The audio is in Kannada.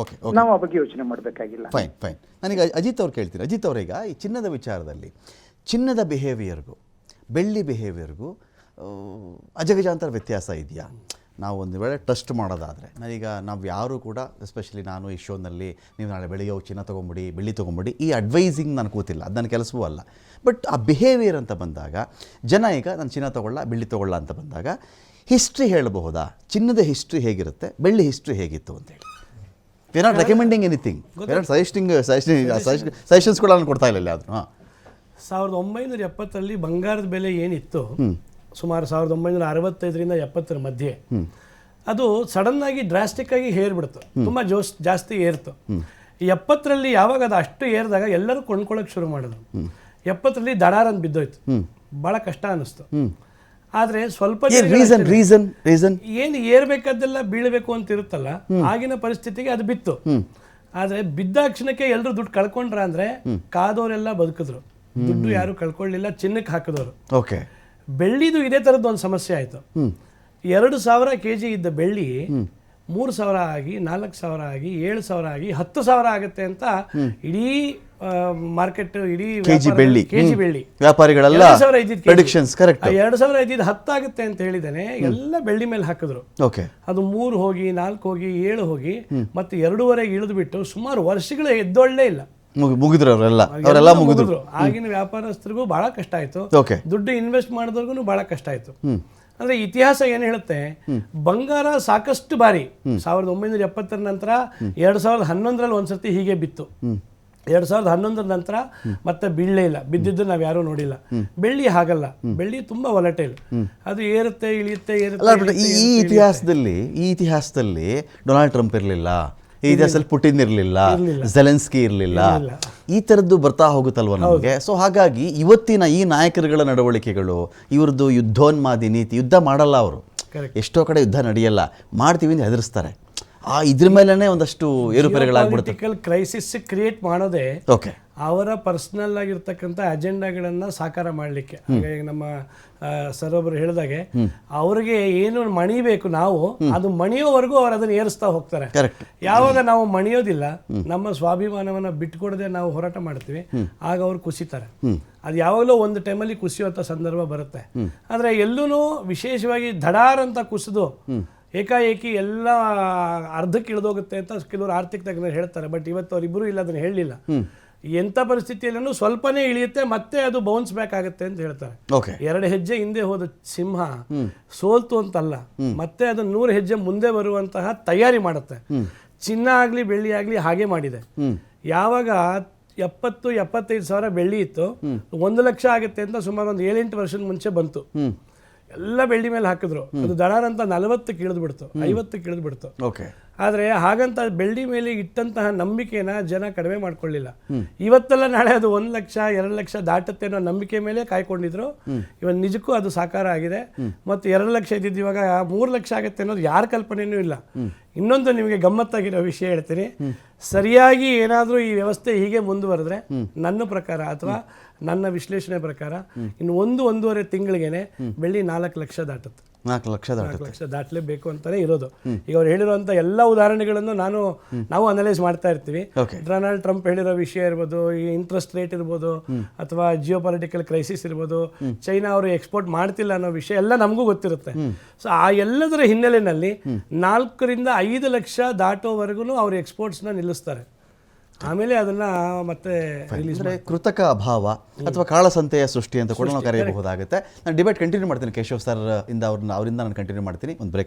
ಓಕೆ ನಾವು ಆ ಬಗ್ಗೆ ಯೋಚನೆ ಮಾಡಬೇಕಾಗಿಲ್ಲ. ಫೈನ್ ಫೈನ್ ನನಗೆ ಅಜಿತ್ ಅವ್ರು ಕೇಳ್ತೀನಿ ಅಜಿತ್ ಅವರೀಗ ಈ ಚಿನ್ನದ ವಿಚಾರದಲ್ಲಿ ಚಿನ್ನದ ಬಿಹೇವಿಯರ್ಗೂ ಬೆಳ್ಳಿ ಬಿಹೇವಿಯರ್ಗೂ ಅಜಗಜಾಂತರ ವ್ಯತ್ಯಾಸ ಇದೆಯಾ? ನಾವು ಒಂದು ವೇಳೆ ಟ್ರಸ್ಟ್ ಮಾಡೋದಾದರೆ ನಾನೀಗ ನಾವು ಯಾರೂ ಕೂಡ ಎಸ್ಪೆಷಲಿ ನಾನು ಈ ಶೋನಲ್ಲಿ ನೀವು ನಾಳೆ ಬೆಳಿಗ್ಗೆ ಹೋಗಿ ಚಿನ್ನ ತೊಗೊಂಬಿಡಿ ಬೆಳ್ಳಿ ತೊಗೊಂಬಿಡಿ ಈ ಅಡ್ವೈಸಿಂಗ್ ನಾನು ಕೂತಿಲ್ಲ. ಅದು ನನ್ನ ಕೆಲಸವೂ ಅಲ್ಲ. ಬಟ್ ಆ ಬಿಹೇವಿಯರ್ ಅಂತ ಬಂದಾಗ ಜನ ಈಗ ನಾನು ಚಿನ್ನ ತೊಗೊಳ್ಳ ಬೆಳ್ಳಿ ತೊಗೊಳ್ಳ ಅಂತ ಬಂದಾಗ ಹಿಸ್ಟ್ರಿ ಹೇಳಬಹುದಾ? ಚಿನ್ನದ ಹಿಸ್ಟ್ರಿ ಹೇಗಿರುತ್ತೆ? ಬೆಳ್ಳಿ ಹಿಸ್ಟ್ರಿ ಹೇಗಿತ್ತು ಅಂತೇಳಿ we not recommending anything we not suggesting suggestions ಕೂಡ ನಾನು ಕೊಡ್ತಾ ಇಲ್ಲ ಅದನ್ನು ಸಾವಿರದ ಒಂಬೈನೂರ ಎಪ್ಪತ್ತರಲ್ಲಿ ಬಂಗಾರದ ಬೆಲೆ ಏನಿತ್ತು? ಸುಮಾರು ಸಾವಿರದ ಒಂಬೈನೂರ ಅರವತ್ತೈದರಿಂದ ಎಪ್ಪತ್ತರ ಮಧ್ಯೆ. ಅದು ಸಡನ್ ಆಗಿ ಡ್ರಾಸ್ಟಿಕ್ ಆಗಿ ಏರ್ಬಿಡ್ತು. ತುಂಬಾ ಜೋಸ್ ಜಾಸ್ತಿ ಏರ್ತು. ಎಪ್ಪತ್ತರಲ್ಲಿ ಯಾವಾಗ ಅದು ಅಷ್ಟು ಏರಿದಾಗ ಎಲ್ಲರೂ ಕೊಂಡ್ಕೊಳ್ಳೋಕೆ ಶುರು ಮಾಡಿದ್ರು. ಎಪ್ಪತ್ತರಲ್ಲಿ ದಡಾರನ್ ಬಿದ್ದೋಯ್ತು. ಭಾಳ ಕಷ್ಟ ಅನಿಸ್ತು. ಆದ್ರೆ ಸ್ವಲ್ಪ ಏನು ರೀಸನ್ ರೀಸನ್ ರೀಸನ್ ಏನು ಏರ್ಬೇಕಾದ್ದೆಲ್ಲ ಬೀಳಬೇಕು ಅಂತ ಇರುತ್ತಲ್ಲ ಆಗಿನ ಪರಿಸ್ಥಿತಿಗೆ ಅದು ಬಿತ್ತು. ಆದ್ರೆ ಬಿದ್ದಾಕ್ಷಣಕ್ಕೆ ಎಲ್ಲರೂ ದುಡ್ಡು ಕಳ್ಕೊಂಡ್ರ ಅಂದ್ರೆ ಕಾದವರೆಲ್ಲ ಬದುಕಿದ್ರು. ದುಡ್ಡು ಯಾರು ಕಳ್ಕೊಳ್ಳಿಲ್ಲ ಚಿನ್ನಕ್ಕೆ ಹಾಕಿದವರು. ಓಕೆ. ಬೆಳ್ಳಿದು ಇದೇ ಥರದ್ದು ಒಂದು ಸಮಸ್ಯೆ ಆಯಿತು. ಎರಡು ಸಾವಿರ ಕೆ ಜಿ ಇದ್ದ ಬೆಳ್ಳಿ ಮೂರು ಸಾವಿರ ಆಗಿ ನಾಲ್ಕು ಸಾವಿರ ಆಗಿ ಏಳು ಸಾವಿರ ಆಗಿ ಹತ್ತು ಸಾವಿರ ಆಗುತ್ತೆ ಅಂತ ಇಡೀ ಮಾರ್ಕೆಟ್ ಇಡೀ ಕೆಜಿ ಬೆಳ್ಳಿ ಕೆ ಜಿ ಬೆಳ್ಳಿ ವ್ಯಾಪಾರಿಗಳೆಲ್ಲ ಎರಡು ಸಾವಿರ. ಪ್ರೆಡಿಕ್ಷನ್ಸ್ ಕರೆಕ್ಟ್ ಎರಡು ಸಾವಿರ ಇದ್ದಿದ್ದು ಹತ್ತಾಗುತ್ತೆ ಅಂತ ಹೇಳಿದಾನೆ ಎಲ್ಲ ಬೆಳ್ಳಿ ಮೇಲೆ ಹಾಕಿದ್ರು. ಓಕೆ ಅದು ಮೂರು ಹೋಗಿ ನಾಲ್ಕು ಹೋಗಿ ಏಳು ಹೋಗಿ ಮತ್ತೆ ಎರಡೂವರೆಗೆ ಇಳಿದು ಬಿಟ್ಟು ಸುಮಾರು ವರ್ಷಗಳು ಎದ್ದೊಳ್ಳೇ ಇಲ್ಲ. ಮುಗಿ ಮುಗಿದ್ರು ಅವರೆಲ್ಲ. ಅವರೆಲ್ಲ ಮುಗಿದ್ರು. ಆಗಿನ ವ್ಯಾಪಾರಸ್ಥರಿಗೂ ಬಹಳ ಕಷ್ಟ ಆಯ್ತು. ದುಡ್ಡು ಇನ್ವೆಸ್ಟ್ ಮಾಡಿದವ್ರಿಗೂ ಬಹಳ ಕಷ್ಟ ಆಯ್ತು. ಅಂದ್ರೆ ಇತಿಹಾಸ ಏನ್ ಹೇಳುತ್ತೆ? ಬಂಗಾರ ಸಾಕಷ್ಟು ಬಾರಿ. ಸಾವಿರದ ಒಂಬೈನೂರ ಎಪ್ಪತ್ತರ ನಂತರ ಎರಡ್ ಸಾವಿರದ ಹನ್ನೊಂದರಲ್ಲಿ ಒಂದ್ಸತಿ ಹೀಗೆ ಬಿತ್ತು. ಎರಡ್ ಸಾವಿರದ ಹನ್ನೊಂದರ ನಂತರ ಮತ್ತೆ ಬೀಳಲೇ ಇಲ್ಲ. ಬಿದ್ದಿದ್ದು ನಾವ್ ಯಾರು ನೋಡಿಲ್ಲ. ಬೆಳ್ಳಿ ಹಾಗಲ್ಲ. ಬೆಳ್ಳಿ ತುಂಬಾ ಒಲಟೈಲ್ ಅದು ಏರುತ್ತೆ ಇಳಿಯುತ್ತೆ ಏರುತ್ತೆ ಈ ಇತಿಹಾಸದಲ್ಲಿ ಈ ಇತಿಹಾಸದಲ್ಲಿ ಡೊನಾಲ್ಡ್ ಟ್ರಂಪ್ ಇರಲಿಲ್ಲ. ಈ ಇತಿಹಾಸದಲ್ಲಿ ಪುಟಿನ್ ಇರಲಿಲ್ಲ. ಜೆಲೆನ್ಸ್ಕಿ ಇರಲಿಲ್ಲ. ಈ ಥರದ್ದು ಬರ್ತಾ ಹೋಗುತ್ತಲ್ವ ನಮಗೆ? ಸೊ ಹಾಗಾಗಿ ಇವತ್ತಿನ ಈ ನಾಯಕರುಗಳ ನಡವಳಿಕೆಗಳು ಇವ್ರದ್ದು ಯುದ್ಧೋನ್ಮಾದಿ ನೀತಿ ಯುದ್ಧ ಮಾಡಲ್ಲ ಅವರು. ಎಷ್ಟೋ ಕಡೆ ಯುದ್ಧ ನಡೆಯಲ್ಲ. ಮಾಡ್ತೀವಿ ಅಂತ ಹೆದರಿಸ್ತಾರೆ. ಆ ಇದ್ರ ಮೇಲೇ ಒಂದಷ್ಟು ಏರುಪೇರುಗಳಾಗ್ಬಿಡುತ್ತೆ ಕ್ರೈಸಿಸ್ ಕ್ರಿಯೇಟ್ ಮಾಡೋದೇ ಓಕೆ ಅವರ ಪರ್ಸನಲ್ ಆಗಿರ್ತಕ್ಕಂಥ ಅಜೆಂಡಾಗಳನ್ನ ಸಾಕಾರ ಮಾಡಲಿಕ್ಕೆ. ಈಗ ನಮ್ಮ ಸರ್ ಒಬ್ರು ಹೇಳಿದಾಗೆ ಅವ್ರಿಗೆ ಏನು ಮಣಿಬೇಕು ನಾವು ಅದು ಮಣಿಯೋವರೆಗೂ ಅವ್ರು ಅದನ್ನ ಏರಿಸ್ತಾ ಹೋಗ್ತಾರೆ. ಯಾವಾಗ ನಾವು ಮಣಿಯೋದಿಲ್ಲ ನಮ್ಮ ಸ್ವಾಭಿಮಾನವನ್ನ ಬಿಟ್ಕೊಡದೆ ನಾವು ಹೋರಾಟ ಮಾಡ್ತೀವಿ ಆಗ ಅವ್ರು ಕುಸಿತಾರೆ. ಅದು ಯಾವಾಗಲೂ ಒಂದು ಟೈಮಲ್ಲಿ ಕುಸಿಯುವಂಥ ಸಂದರ್ಭ ಬರುತ್ತೆ. ಆದರೆ ಎಲ್ಲೂ ವಿಶೇಷವಾಗಿ ದಡಾರ್ ಅಂತ ಕುಸಿದು ಏಕಾಏಕಿ ಎಲ್ಲ ಅರ್ಧಕ್ಕೆ ಇಳಿದೋಗುತ್ತೆ ಅಂತ ಕೆಲವರು ಆರ್ಥಿಕ ತಜ್ಞರು ಹೇಳ್ತಾರೆ. ಬಟ್ ಇವತ್ತು ಅವರಿಬ್ಬರು ಇಲ್ಲ ಅದನ್ನು ಹೇಳಲಿಲ್ಲ. ಎಂಥ ಪರಿಸ್ಥಿತಿಯಲ್ಲೂ ಸ್ವಲ್ಪನೇ ಇಳಿಯುತ್ತೆ ಮತ್ತೆ ಅದು ಬೌನ್ಸ್ ಬ್ಯಾಕ್ ಆಗುತ್ತೆ ಅಂತ ಹೇಳ್ತಾರೆ. ಎರಡು ಹೆಜ್ಜೆ ಹಿಂದೆ ಹೋದ ಸಿಂಹ ಸೋಲ್ತು ಅಂತಲ್ಲ ಮತ್ತೆ ಅದು ನೂರು ಹೆಜ್ಜೆ ಮುಂದೆ ಬರುವಂತಹ ತಯಾರಿ ಮಾಡುತ್ತೆ. ಚಿನ್ನ ಆಗ್ಲಿ ಬೆಳ್ಳಿ ಆಗ್ಲಿ ಹಾಗೆ ಮಾಡಿದೆ. ಯಾವಾಗ ಎಪ್ಪತ್ತು ಎಪ್ಪತ್ತೈದು ಸಾವಿರ ಬೆಳ್ಳಿ ಇತ್ತು ಒಂದು ಲಕ್ಷ ಆಗುತ್ತೆ ಅಂತ ಸುಮಾರು ಒಂದು ಏಳೆಂಟು ವರ್ಷದ ಮುಂಚೆ ಬಂತು. ಎಲ್ಲ ಬೆಳ್ಳಿ ಮೇಲೆ ಹಾಕಿದ್ರು. ಅದು ದಡಾರ್ ಅಂತ ನಲವತ್ತು ಇಳಿದು ಬಿಡ್ತು ಐವತ್ತು ಇಳಿದು ಬಿಡ್ತು ಓಕೆ. ಆದರೆ ಹಾಗಂತ ಬೆಳ್ಳಿ ಮೇಲೆ ಇಟ್ಟಂತಹ ನಂಬಿಕೆನ ಜನ ಕಡಿಮೆ ಮಾಡ್ಕೊಳ್ಳಿಲ್ಲ. ಇವತ್ತೆಲ್ಲ ನಾಳೆ ಅದು ಒಂದು ಲಕ್ಷ ಎರಡು ಲಕ್ಷ ದಾಟುತ್ತೆ ಅನ್ನೋ ನಂಬಿಕೆ ಮೇಲೆ ಕಾಯ್ಕೊಂಡಿದ್ರು. ಇವನ್ ನಿಜಕ್ಕೂ ಅದು ಸಾಕಾರ ಆಗಿದೆ. ಮತ್ತು ಎರಡು ಲಕ್ಷ ಇದ್ದಿದ್ದು ಇವಾಗ ಮೂರು ಲಕ್ಷ ಆಗುತ್ತೆ ಅನ್ನೋದು ಯಾರ ಕಲ್ಪನೆಯೂ ಇಲ್ಲ. ಇನ್ನೊಂದು ನಿಮಗೆ ಗಮ್ಮತ್ತಾಗಿರೋ ವಿಷಯ ಹೇಳ್ತೀನಿ. ಸರಿಯಾಗಿ ಏನಾದರೂ ಈ ವ್ಯವಸ್ಥೆ ಹೀಗೆ ಮುಂದುವರೆದ್ರೆ ನನ್ನ ಪ್ರಕಾರ ಅಥವಾ ನನ್ನ ವಿಶ್ಲೇಷಣೆ ಪ್ರಕಾರ ಇನ್ನು ಒಂದು ಒಂದೂವರೆ ತಿಂಗಳಿಗೆ ಬೆಳ್ಳಿ ನಾಲ್ಕು ಲಕ್ಷ ದಾಟುತ್ತೆ. ನಾಲ್ಕು ಲಕ್ಷ ನಾಲ್ಕು ಲಕ್ಷ ದಾಟಲೇಬೇಕು ಅಂತಾನೆ ಇರೋದು. ಈಗ ಅವ್ರು ಹೇಳಿರುವಂಥ ಎಲ್ಲ ಉದಾಹರಣೆಗಳನ್ನು ನಾನು ನಾವು ಅನಲೈಸ್ ಮಾಡ್ತಾ ಇರ್ತೀವಿ. ಡೊನಾಲ್ಡ್ ಟ್ರಂಪ್ ಹೇಳಿರೋ ವಿಷಯ ಇರ್ಬೋದು ಈ ಇಂಟ್ರೆಸ್ಟ್ ರೇಟ್ ಇರ್ಬೋದು ಅಥವಾ ಜಿಯೋ ಪೊಲಿಟಿಕಲ್ ಕ್ರೈಸಿಸ್ ಇರ್ಬೋದು ಚೈನಾ ಅವರು ಎಕ್ಸ್ಪೋರ್ಟ್ ಮಾಡ್ತಿಲ್ಲ ಅನ್ನೋ ವಿಷಯ ಎಲ್ಲ ನಮಗೂ ಗೊತ್ತಿರುತ್ತೆ. ಸೊ ಆ ಎಲ್ಲದರ ಹಿನ್ನೆಲೆಯಲ್ಲಿ ನಾಲ್ಕರಿಂದ ಐದು ಲಕ್ಷ ದಾಟೋವರೆಗೂ ಅವ್ರ ಎಕ್ಸ್ಪೋರ್ಟ್ಸ್ನ ನಿಲ್ಲಿಸ್ತಾರೆ. ಆಮೇಲೆ ಅದನ್ನ ಮತ್ತೆ ಅಂದರೆ ಕೃತಕ ಅಭಾವ ಅಥವಾ ಕಾಳಸಂತೆಯ ಸೃಷ್ಟಿ ಅಂತ ಕೂಡ ನಾವು ಕರೆಯಬಹುದಾಗುತ್ತೆ. ನಾನು ಡಿಬೇಟ್ ಕಂಟಿನ್ಯೂ ಮಾಡ್ತೀನಿ ಕೇಶವ್ ಸರ್ ಇಂದ ಅವ್ರನ್ನ ಅವರಿಂದ ನಾನು ಕಂಟಿನ್ಯೂ ಮಾಡ್ತೀನಿ. ಒಂದು ಬ್ರೇಕ್